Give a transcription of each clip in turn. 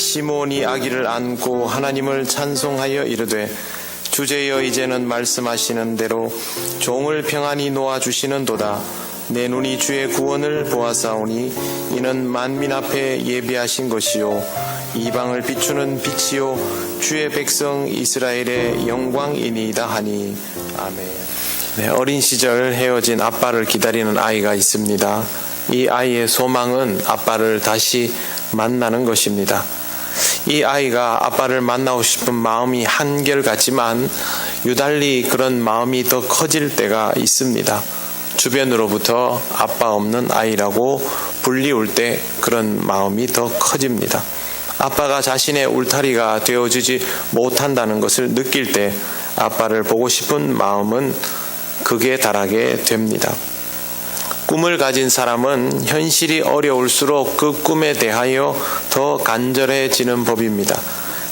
시몬이 아기를 안고 하나님을 찬송하여 이르되 주제여 이제는 말씀하시는 대로 종을 평안히 놓아 주시는도다 내 눈이 주의 구원을 보아사오니 이는 만민 앞에 예비하신 것이요 이방을 비추는 빛이요 주의 백성 이스라엘의 영광이니이다 하니 아멘. 네, 어린 시절 헤어진 아빠를 기다리는 아이가 있습니다. 이 아이의 소망은 아빠를 다시 만나는 것입니다. 이 아이가 아빠를 만나고 싶은 마음이 한결같지만 유달리 그런 마음이 더 커질 때가 있습니다. 주변으로부터 아빠 없는 아이라고 불리울 때 그런 마음이 더 커집니다. 아빠가 자신의 울타리가 되어주지 못한다는 것을 느낄 때 아빠를 보고 싶은 마음은 극에 달하게 됩니다. 꿈을 가진 사람은 현실이 어려울수록 그 꿈에 대하여 더 간절해지는 법입니다.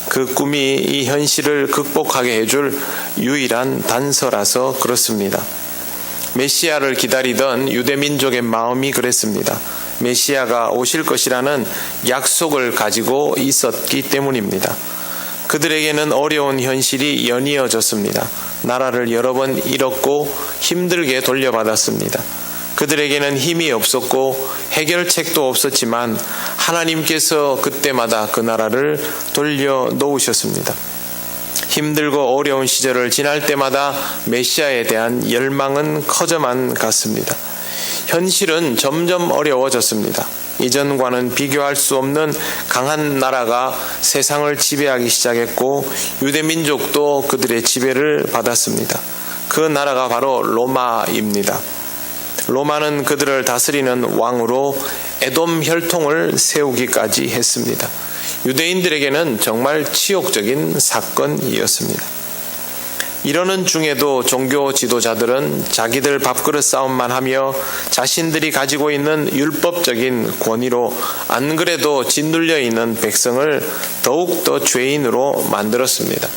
그 꿈이 이 현실을 극복하게 해줄 유일한 단서라서 그렇습니다. 메시아를 기다리던 유대민족의 마음이 그랬습니다. 메시아가 오실 것이라는 약속을 가지고 있었기 때문입니다. 그들에게는 어려운 현실이 연이어졌습니다. 나라를 여러 번 잃었고 힘들게 돌려받았습니다. 그들에게는 힘이 없었고 해결책도 없었지만 하나님께서 그때마다 그 나라를 돌려 놓으셨습니다. 힘들고 어려운 시절을 지날 때마다 메시아에 대한 열망은 커져만 갔습니다. 현실은 점점 어려워졌습니다. 이전과는 비교할 수 없는 강한 나라가 세상을 지배하기 시작했고 유대민족도 그들의 지배를 받았습니다. 그 나라가 바로 로마입니다. 로마는 그들을 다스리는 왕으로 에돔 혈통을 세우기까지 했습니다. 유대인들에게는 정말 치욕적인 사건이었습니다. 이러는 중에도 종교 지도자들은 자기들 밥그릇 싸움만 하며 자신들이 가지고 있는 율법적인 권위로 안 그래도 짓눌려 있는 백성을 더욱더 죄인으로 만들었습니다.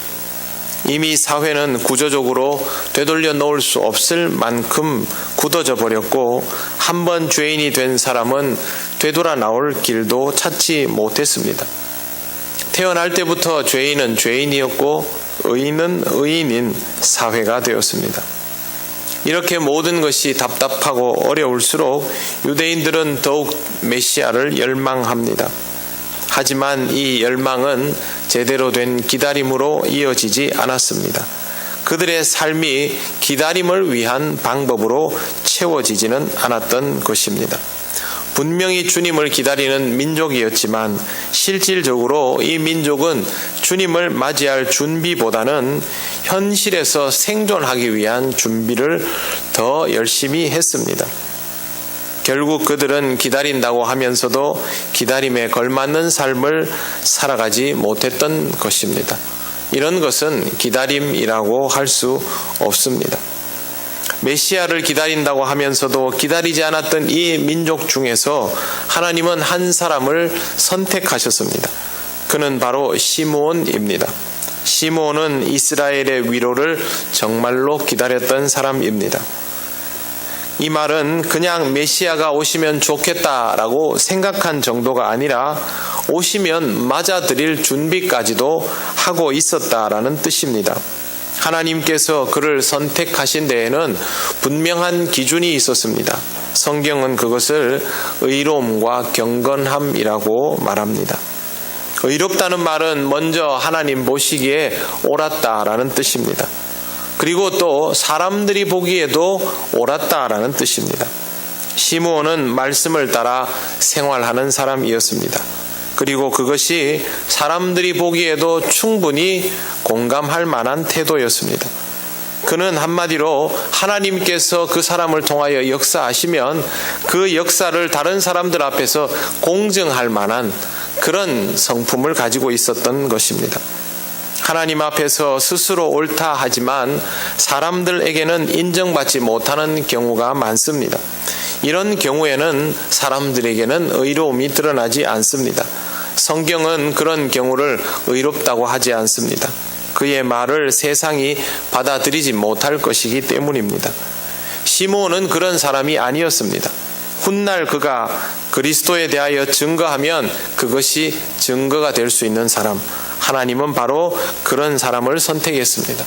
이미 사회는 구조적으로 되돌려 놓을 수 없을 만큼 굳어져 버렸고 한 번 죄인이 된 사람은 되돌아 나올 길도 찾지 못했습니다. 태어날 때부터 죄인은 죄인이었고 의인은 의인인 사회가 되었습니다. 이렇게 모든 것이 답답하고 어려울수록 유대인들은 더욱 메시아를 열망합니다. 하지만 이 열망은 제대로 된 기다림으로 이어지지 않았습니다. 그들의 삶이 기다림을 위한 방법으로 채워지지는 않았던 것입니다. 분명히 주님을 기다리는 민족이었지만 실질적으로 이 민족은 주님을 맞이할 준비보다는 현실에서 생존하기 위한 준비를 더 열심히 했습니다. 결국 그들은 기다린다고 하면서도 기다림에 걸맞는 삶을 살아가지 못했던 것입니다. 이런 것은 기다림이라고 할 수 없습니다. 메시아를 기다린다고 하면서도 기다리지 않았던 이 민족 중에서 하나님은 한 사람을 선택하셨습니다. 그는 바로 시므온입니다. 시므온은 이스라엘의 위로를 정말로 기다렸던 사람입니다. 이 말은 그냥 메시아가 오시면 좋겠다라고 생각한 정도가 아니라 오시면 맞아들일 준비까지도 하고 있었다라는 뜻입니다. 하나님께서 그를 선택하신 데에는 분명한 기준이 있었습니다. 성경은 그것을 의로움과 경건함이라고 말합니다. 의롭다는 말은 먼저 하나님 보시기에 옳았다라는 뜻입니다. 그리고 또 사람들이 보기에도 옳았다라는 뜻입니다. 시므온은 말씀을 따라 생활하는 사람이었습니다. 그리고 그것이 사람들이 보기에도 충분히 공감할 만한 태도였습니다. 그는 한마디로 하나님께서 그 사람을 통하여 역사하시면 그 역사를 다른 사람들 앞에서 공증할 만한 그런 성품을 가지고 있었던 것입니다. 하나님 앞에서 스스로 옳다 하지만 사람들에게는 인정받지 못하는 경우가 많습니다. 이런 경우에는 사람들에게는 의로움이 드러나지 않습니다. 성경은 그런 경우를 의롭다고 하지 않습니다. 그의 말을 세상이 받아들이지 못할 것이기 때문입니다. 시몬은 그런 사람이 아니었습니다. 훗날 그가 그리스도에 대하여 증거하면 그것이 증거가 될 수 있는 사람. 하나님은 바로 그런 사람을 선택했습니다.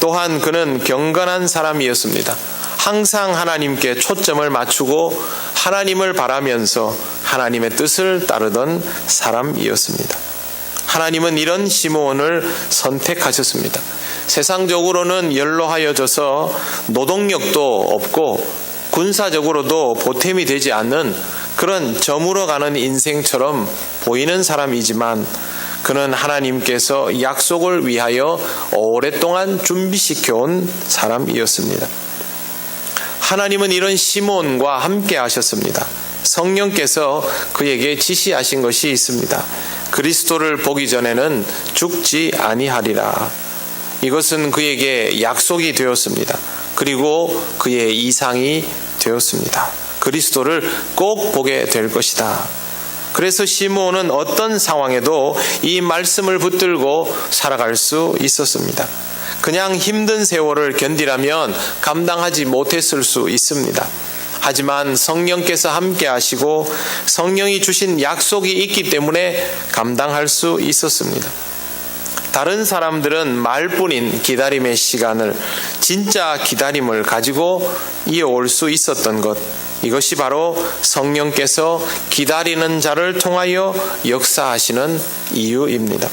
또한 그는 경건한 사람이었습니다. 항상 하나님께 초점을 맞추고 하나님을 바라면서 하나님의 뜻을 따르던 사람이었습니다. 하나님은 이런 시몬을 선택하셨습니다. 세상적으로는 연로하여져서 노동력도 없고 군사적으로도 보탬이 되지 않는 그런 저물어가는 인생처럼 보이는 사람이지만 그는 하나님께서 약속을 위하여 오랫동안 준비시켜 온 사람이었습니다. 하나님은 이런 시몬과 함께 하셨습니다. 성령께서 그에게 지시하신 것이 있습니다. 그리스도를 보기 전에는 죽지 아니하리라. 이것은 그에게 약속이 되었습니다. 그리고 그의 이상이 되었습니다. 그리스도를 꼭 보게 될 것이다. 그래서 시몬은 어떤 상황에도 이 말씀을 붙들고 살아갈 수 있었습니다. 그냥 힘든 세월을 견디라면 감당하지 못했을 수 있습니다. 하지만 성령께서 함께 하시고 성령이 주신 약속이 있기 때문에 감당할 수 있었습니다. 다른 사람들은 말뿐인 기다림의 시간을 진짜 기다림을 가지고 이어올 수 있었던 것. 이것이 바로 성령께서 기다리는 자를 통하여 역사하시는 이유입니다.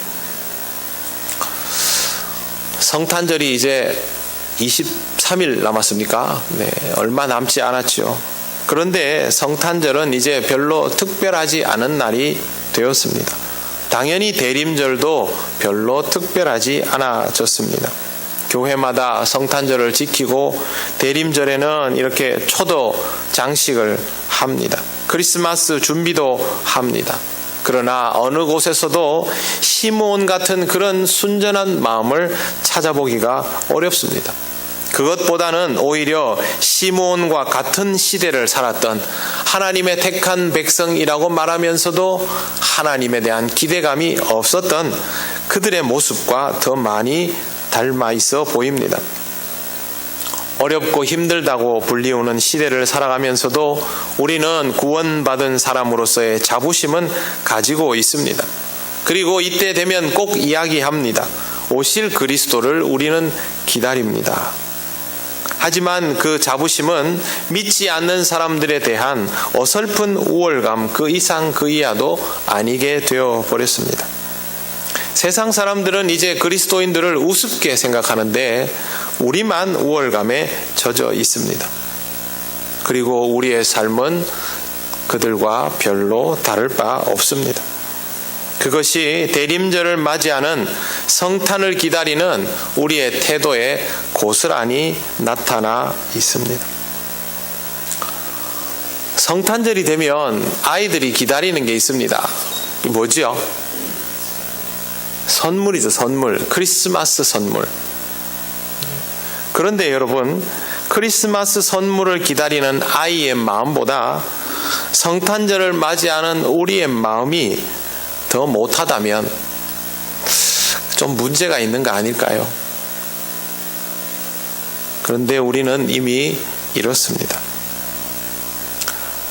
성탄절이 이제 23일 남았습니까? 네, 얼마 남지 않았죠. 그런데 성탄절은 이제 별로 특별하지 않은 날이 되었습니다. 당연히 대림절도 별로 특별하지 않아졌습니다. 교회마다 성탄절을 지키고 대림절에는 이렇게 초도 장식을 합니다. 크리스마스 준비도 합니다. 그러나 어느 곳에서도 시몬 같은 그런 순전한 마음을 찾아보기가 어렵습니다. 그것보다는 오히려 시몬과 같은 시대를 살았던 하나님의 택한 백성이라고 말하면서도 하나님에 대한 기대감이 없었던 그들의 모습과 더 많이 닮아 있어 보입니다. 어렵고 힘들다고 불리우는 시대를 살아가면서도 우리는 구원받은 사람으로서의 자부심은 가지고 있습니다. 그리고 이때 되면 꼭 이야기합니다. 오실 그리스도를 우리는 기다립니다. 하지만 그 자부심은 믿지 않는 사람들에 대한 어설픈 우월감 그 이상 그 이하도 아니게 되어 버렸습니다. 세상 사람들은 이제 그리스도인들을 우습게 생각하는데 우리만 우월감에 젖어 있습니다. 그리고 우리의 삶은 그들과 별로 다를 바 없습니다. 그것이 대림절을 맞이하는 성탄을 기다리는 우리의 태도에 고스란히 나타나 있습니다. 성탄절이 되면 아이들이 기다리는 게 있습니다. 뭐지요? 선물이죠, 선물. 크리스마스 선물. 그런데 여러분, 크리스마스 선물을 기다리는 아이의 마음보다 성탄절을 맞이하는 우리의 마음이 더 못하다면 좀 문제가 있는 거 아닐까요? 그런데 우리는 이미 이렇습니다.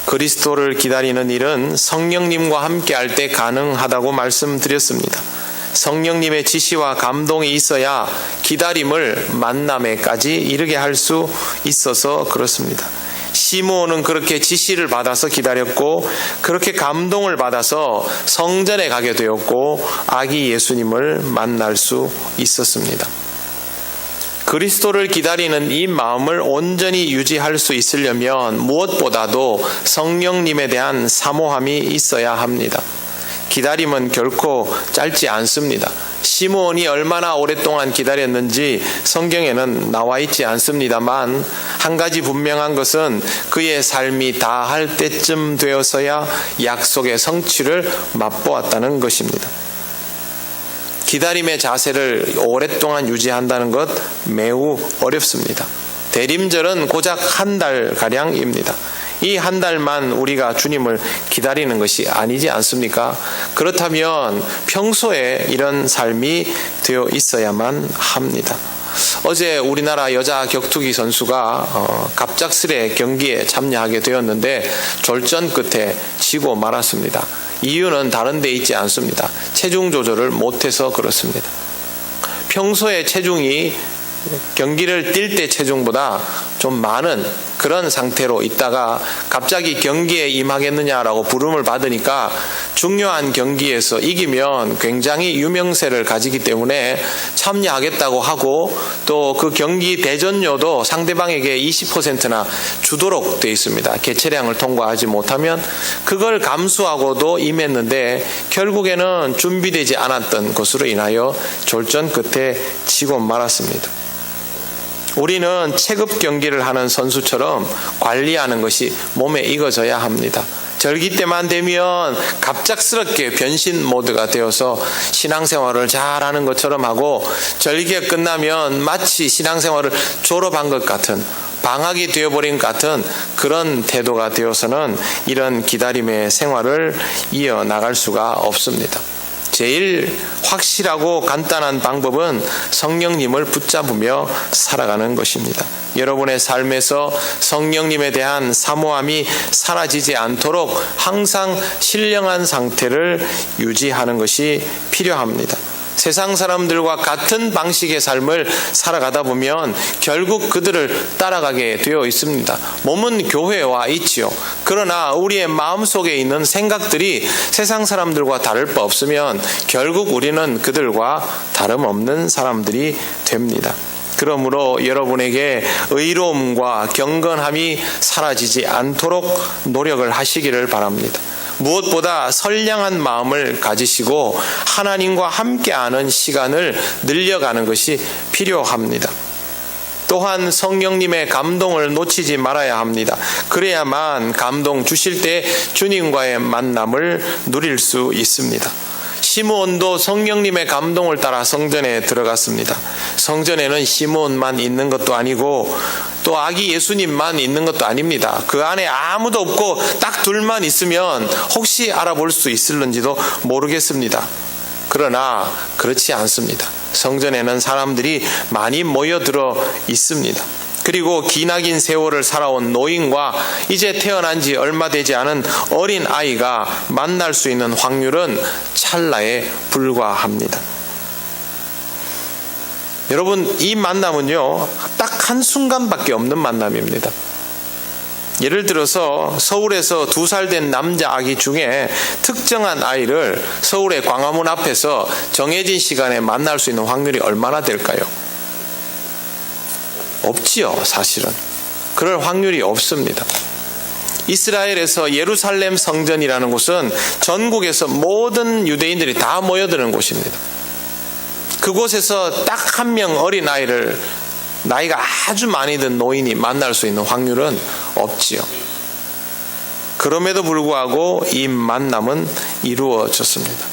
그리스도를 기다리는 일은 성령님과 함께 할 때 가능하다고 말씀드렸습니다. 성령님의 지시와 감동이 있어야 기다림을 만남에까지 이르게 할 수 있어서 그렇습니다. 시므온은 그렇게 지시를 받아서 기다렸고 그렇게 감동을 받아서 성전에 가게 되었고 아기 예수님을 만날 수 있었습니다. 그리스도를 기다리는 이 마음을 온전히 유지할 수 있으려면 무엇보다도 성령님에 대한 사모함이 있어야 합니다. 기다림은 결코 짧지 않습니다. 시므온이 얼마나 오랫동안 기다렸는지 성경에는 나와 있지 않습니다만 한 가지 분명한 것은 그의 삶이 다 할 때쯤 되어서야 약속의 성취를 맛보았다는 것입니다. 기다림의 자세를 오랫동안 유지한다는 것 매우 어렵습니다. 대림절은 고작 한 달 가량입니다. 이 한 달만 우리가 주님을 기다리는 것이 아니지 않습니까? 그렇다면 평소에 이런 삶이 되어 있어야만 합니다. 어제 우리나라 여자 격투기 선수가 어, 갑작스레 경기에 참여하게 되었는데 졸전 끝에 지고 말았습니다. 이유는 다른 데 있지 않습니다. 체중 조절을 못해서 그렇습니다. 평소에 체중이 경기를 뛸 때 체중보다 좀 많은 그런 상태로 있다가 갑자기 경기에 임하겠느냐라고 부름을 받으니까 중요한 경기에서 이기면 굉장히 유명세를 가지기 때문에 참여하겠다고 하고 또 그 경기 대전료도 상대방에게 20%나 주도록 되어 있습니다. 개체량을 통과하지 못하면 그걸 감수하고도 임했는데 결국에는 준비되지 않았던 것으로 인하여 졸전 끝에 지고 말았습니다. 우리는 체급 경기를 하는 선수처럼 관리하는 것이 몸에 익어져야 합니다. 절기 때만 되면 갑작스럽게 변신 모드가 되어서 신앙생활을 잘하는 것처럼 하고 절기가 끝나면 마치 신앙생활을 졸업한 것 같은 방학이 되어버린 것 같은 그런 태도가 되어서는 이런 기다림의 생활을 이어나갈 수가 없습니다. 제일 확실하고 간단한 방법은 성령님을 붙잡으며 살아가는 것입니다. 여러분의 삶에서 성령님에 대한 사모함이 사라지지 않도록 항상 신령한 상태를 유지하는 것이 필요합니다. 세상 사람들과 같은 방식의 삶을 살아가다 보면 결국 그들을 따라가게 되어 있습니다. 몸은 교회에 와 있지요. 그러나 우리의 마음 속에 있는 생각들이 세상 사람들과 다를 바 없으면 결국 우리는 그들과 다름없는 사람들이 됩니다. 그러므로 여러분에게 의로움과 경건함이 사라지지 않도록 노력을 하시기를 바랍니다. 무엇보다 선량한 마음을 가지시고 하나님과 함께하는 시간을 늘려가는 것이 필요합니다. 또한 성령님의 감동을 놓치지 말아야 합니다. 그래야만 감동 주실 때 주님과의 만남을 누릴 수 있습니다. 시므온도 성령님의 감동을 따라 성전에 들어갔습니다. 성전에는 시므온만 있는 것도 아니고 또 아기 예수님만 있는 것도 아닙니다. 그 안에 아무도 없고 딱 둘만 있으면 혹시 알아볼 수 있을는지도 모르겠습니다. 그러나 그렇지 않습니다. 성전에는 사람들이 많이 모여들어 있습니다. 그리고 기나긴 세월을 살아온 노인과 이제 태어난 지 얼마 되지 않은 어린 아이가 만날 수 있는 확률은 찰나에 불과합니다. 여러분, 이 만남은요, 딱 한 순간밖에 없는 만남입니다. 예를 들어서 서울에서 두 살 된 남자 아기 중에 특정한 아이를 서울의 광화문 앞에서 정해진 시간에 만날 수 있는 확률이 얼마나 될까요? 없지요, 사실은. 그럴 확률이 없습니다. 이스라엘에서 예루살렘 성전이라는 곳은 전국에서 모든 유대인들이 다 모여드는 곳입니다. 그곳에서 딱 한 명 어린 아이를 나이가 아주 많이 든 노인이 만날 수 있는 확률은 없지요. 그럼에도 불구하고 이 만남은 이루어졌습니다.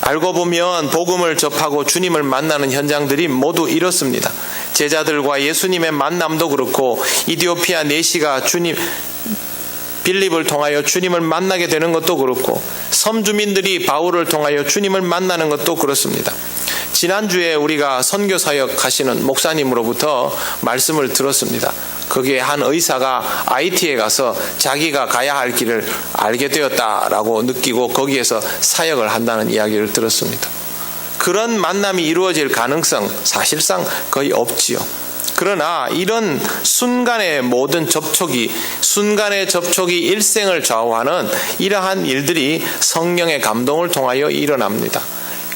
알고 보면 복음을 접하고 주님을 만나는 현장들이 모두 이렇습니다. 제자들과 예수님의 만남도 그렇고 이디오피아 내시가 주님 빌립을 통하여 주님을 만나게 되는 것도 그렇고 섬 주민들이 바울을 통하여 주님을 만나는 것도 그렇습니다. 지난주에 우리가 선교 사역 하시는 목사님으로부터 말씀을 들었습니다. 거기에 한 의사가 IT에 가서 자기가 가야 할 길을 알게 되었다라고 느끼고 거기에서 사역을 한다는 이야기를 들었습니다. 그런 만남이 이루어질 가능성 사실상 거의 없지요. 그러나 이런 순간의 모든 접촉이 순간의 접촉이 일생을 좌우하는 이러한 일들이 성령의 감동을 통하여 일어납니다.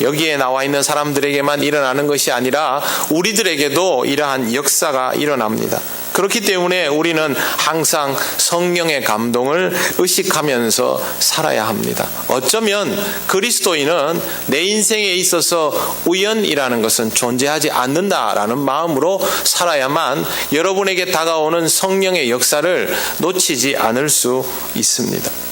여기에 나와 있는 사람들에게만 일어나는 것이 아니라 우리들에게도 이러한 역사가 일어납니다. 그렇기 때문에 우리는 항상 성령의 감동을 의식하면서 살아야 합니다. 어쩌면 그리스도인은 내 인생에 있어서 우연이라는 것은 존재하지 않는다라는 마음으로 살아야만 여러분에게 다가오는 성령의 역사를 놓치지 않을 수 있습니다.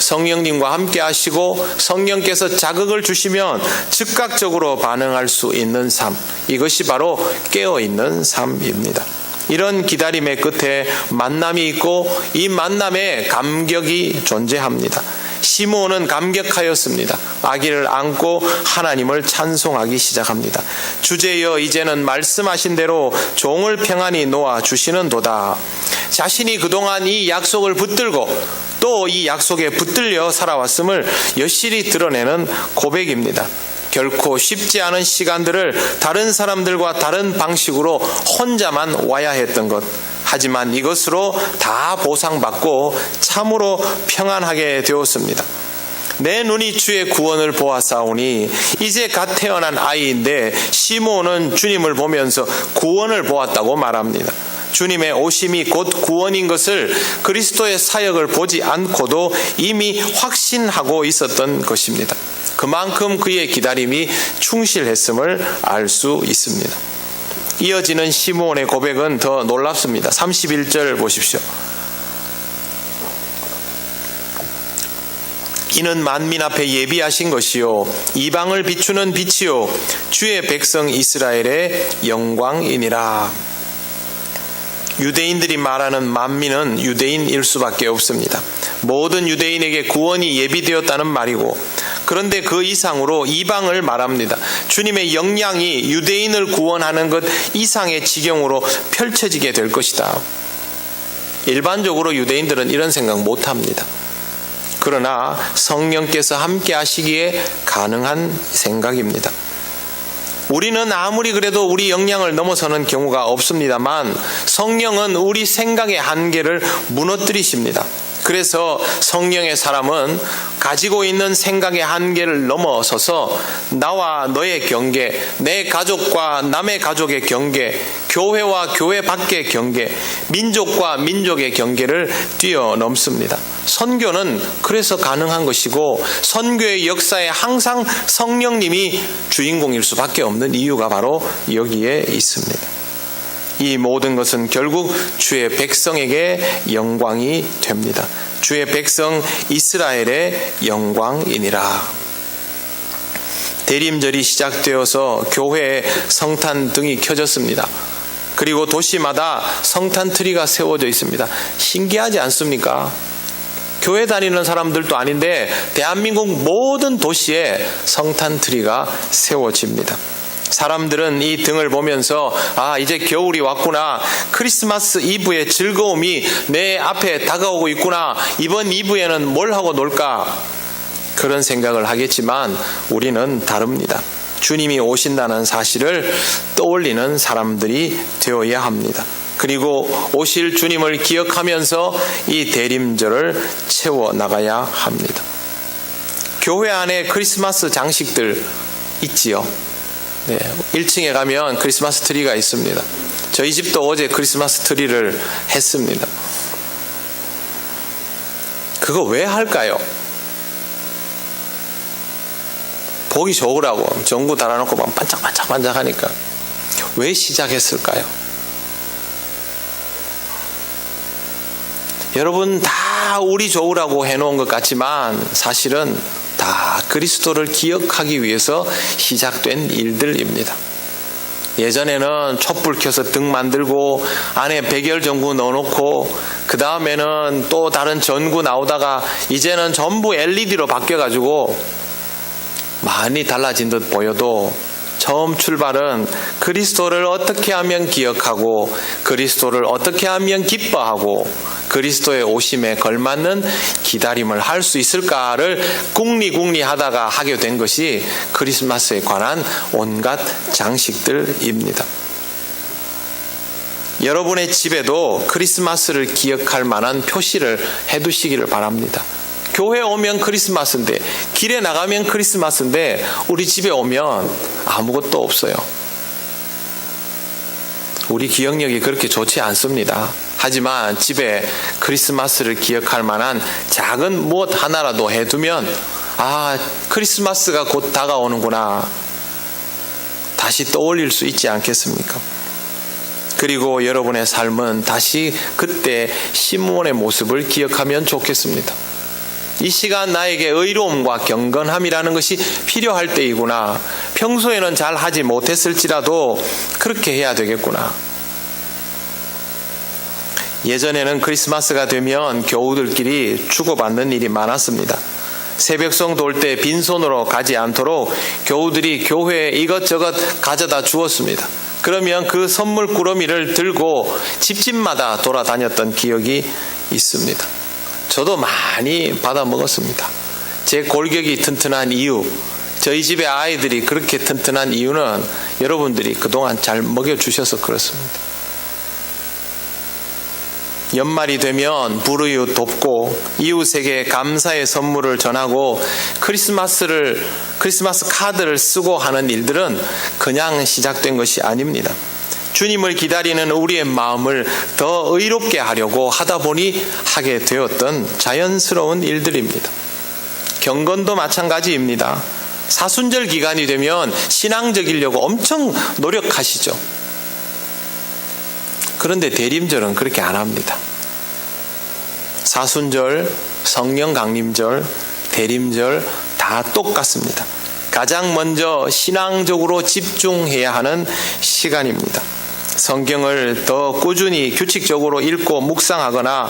성령님과 함께 하시고 성령께서 자극을 주시면 즉각적으로 반응할 수 있는 삶. 이것이 바로 깨어 있는 삶입니다. 이런 기다림의 끝에 만남이 있고 이 만남에 감격이 존재합니다. 시므온은 감격하였습니다. 아기를 안고 하나님을 찬송하기 시작합니다. 주제여 이제는 말씀하신 대로 종을 평안히 놓아 주시는도다. 자신이 그동안 이 약속을 붙들고 또 이 약속에 붙들려 살아왔음을 여실히 드러내는 고백입니다. 결코 쉽지 않은 시간들을 다른 사람들과 다른 방식으로 혼자만 와야 했던 것. 하지만 이것으로 다 보상받고 참으로 평안하게 되었습니다. 내 눈이 주의 구원을 보았사오니 이제 갓 태어난 아이인데 시모는 주님을 보면서 구원을 보았다고 말합니다. 주님의 오심이 곧 구원인 것을 그리스도의 사역을 보지 않고도 이미 확신하고 있었던 것입니다. 그만큼 그의 기다림이 충실했음을 알 수 있습니다. 이어지는 시므온의 고백은 더 놀랍습니다. 31절 보십시오. 이는 만민 앞에 예비하신 것이요 이방을 비추는 빛이요 주의 백성 이스라엘의 영광이니라. 유대인들이 말하는 만민은 유대인일 수밖에 없습니다. 모든 유대인에게 구원이 예비되었다는 말이고 그런데 그 이상으로 이방을 말합니다. 주님의 영향이 유대인을 구원하는 것 이상의 지경으로 펼쳐지게 될 것이다. 일반적으로 유대인들은 이런 생각 못 합니다. 그러나 성령께서 함께 하시기에 가능한 생각입니다. 우리는 아무리 그래도 우리 역량을 넘어서는 경우가 없습니다만 성령은 우리 생각의 한계를 무너뜨리십니다. 그래서 성령의 사람은 가지고 있는 생각의 한계를 넘어서서 나와 너의 경계, 내 가족과 남의 가족의 경계, 교회와 교회 밖의 경계, 민족과 민족의 경계를 뛰어넘습니다. 선교는 그래서 가능한 것이고 선교의 역사에 항상 성령님이 주인공일 수밖에 없는 이유가 바로 여기에 있습니다. 이 모든 것은 결국 주의 백성에게 영광이 됩니다. 주의 백성 이스라엘의 영광이니라. 대림절이 시작되어서 교회에 성탄 등이 켜졌습니다. 그리고 도시마다 성탄 트리가 세워져 있습니다. 신기하지 않습니까? 교회 다니는 사람들도 아닌데 대한민국 모든 도시에 성탄 트리가 세워집니다. 사람들은 이 등을 보면서 아 이제 겨울이 왔구나 크리스마스 이브의 즐거움이 내 앞에 다가오고 있구나 이번 이브에는 뭘 하고 놀까 그런 생각을 하겠지만 우리는 다릅니다. 주님이 오신다는 사실을 떠올리는 사람들이 되어야 합니다. 그리고 오실 주님을 기억하면서 이 대림절을 채워 나가야 합니다. 교회 안에 크리스마스 장식들 있지요. 네, 1층에 가면 크리스마스 트리가 있습니다. 저희 집도 어제 크리스마스 트리를 했습니다. 그거 왜 할까요? 보기 좋으라고 전구 달아놓고 막 반짝반짝 반짝 하니까 왜 시작했을까요? 여러분 다 우리 좋으라고 해놓은 것 같지만 사실은 다 그리스도를 기억하기 위해서 시작된 일들입니다. 예전에는 촛불 켜서 등 만들고 안에 백열 전구 넣어놓고 그 다음에는 또 다른 전구 나오다가 이제는 전부 LED로 바뀌어가지고 많이 달라진 듯 보여도 처음 출발은 그리스도를 어떻게 하면 기억하고 그리스도를 어떻게 하면 기뻐하고 그리스도의 오심에 걸맞는 기다림을 할 수 있을까를 궁리궁리 하다가 하게 된 것이 크리스마스에 관한 온갖 장식들입니다. 여러분의 집에도 크리스마스를 기억할 만한 표시를 해두시기를 바랍니다. 교회 오면 크리스마스인데 길에 나가면 크리스마스인데 우리 집에 오면 아무것도 없어요. 우리 기억력이 그렇게 좋지 않습니다. 하지만 집에 크리스마스를 기억할 만한 작은 무엇 하나라도 해두면 아 크리스마스가 곧 다가오는구나 다시 떠올릴 수 있지 않겠습니까? 그리고 여러분의 삶은 다시 그때 시몬의 모습을 기억하면 좋겠습니다. 이 시간 나에게 의로움과 경건함이라는 것이 필요할 때이구나. 평소에는 잘 하지 못했을지라도 그렇게 해야 되겠구나. 예전에는 크리스마스가 되면 교우들끼리 주고받는 일이 많았습니다. 새벽송 돌 때 빈손으로 가지 않도록 교우들이 교회에 이것저것 가져다 주었습니다. 그러면 그 선물 꾸러미를 들고 집집마다 돌아다녔던 기억이 있습니다. 저도 많이 받아 먹었습니다. 제 골격이 튼튼한 이유, 저희 집의 아이들이 그렇게 튼튼한 이유는 여러분들이 그동안 잘 먹여주셔서 그렇습니다. 연말이 되면 불우이웃 돕고 이웃에게 감사의 선물을 전하고 크리스마스를 크리스마스 카드를 쓰고 하는 일들은 그냥 시작된 것이 아닙니다. 주님을 기다리는 우리의 마음을 더 의롭게 하려고 하다 보니 하게 되었던 자연스러운 일들입니다. 경건도 마찬가지입니다. 사순절 기간이 되면 신앙적이려고 엄청 노력하시죠. 그런데 대림절은 그렇게 안 합니다. 사순절, 성령 강림절, 대림절 다 똑같습니다. 가장 먼저 신앙적으로 집중해야 하는 시간입니다. 성경을 더 꾸준히 규칙적으로 읽고 묵상하거나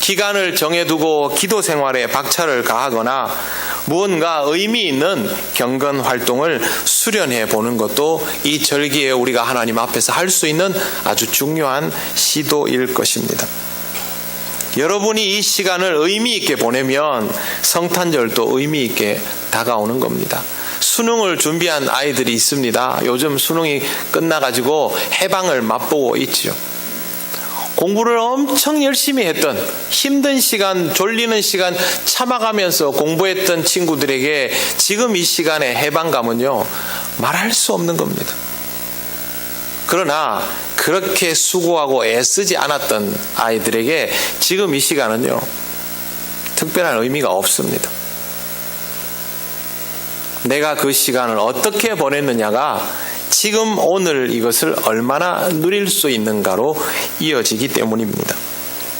기간을 정해두고 기도 생활에 박차를 가하거나 무언가 의미 있는 경건 활동을 수련해 보는 것도 이 절기에 우리가 하나님 앞에서 할 수 있는 아주 중요한 시도일 것입니다. 여러분이 이 시간을 의미 있게 보내면 성탄절도 의미 있게 다가오는 겁니다. 수능을 준비한 아이들이 있습니다. 요즘 수능이 끝나가지고 해방을 맛보고 있지요. 공부를 엄청 열심히 했던 힘든 시간, 졸리는 시간 참아가면서 공부했던 친구들에게 지금 이 시간에 해방감은요, 말할 수 없는 겁니다. 그러나 그렇게 수고하고 애쓰지 않았던 아이들에게 지금 이 시간은요, 특별한 의미가 없습니다. 내가 그 시간을 어떻게 보냈느냐가 지금 오늘 이것을 얼마나 누릴 수 있는가로 이어지기 때문입니다.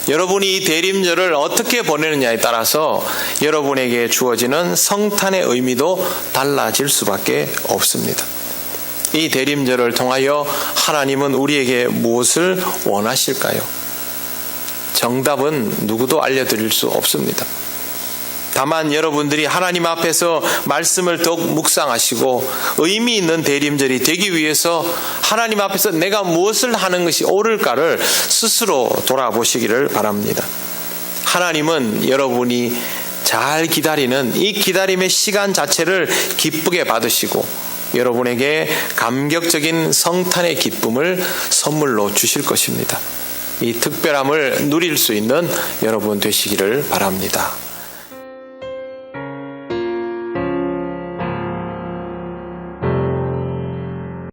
여러분이 이 대림절을 어떻게 보내느냐에 따라서 여러분에게 주어지는 성탄의 의미도 달라질 수밖에 없습니다. 이 대림절을 통하여 하나님은 우리에게 무엇을 원하실까요? 정답은 누구도 알려드릴 수 없습니다. 다만 여러분들이 하나님 앞에서 말씀을 더욱 묵상하시고 의미 있는 대림절이 되기 위해서 하나님 앞에서 내가 무엇을 하는 것이 옳을까를 스스로 돌아보시기를 바랍니다. 하나님은 여러분이 잘 기다리는 이 기다림의 시간 자체를 기쁘게 받으시고 여러분에게 감격적인 성탄의 기쁨을 선물로 주실 것입니다. 이 특별함을 누릴 수 있는 여러분 되시기를 바랍니다.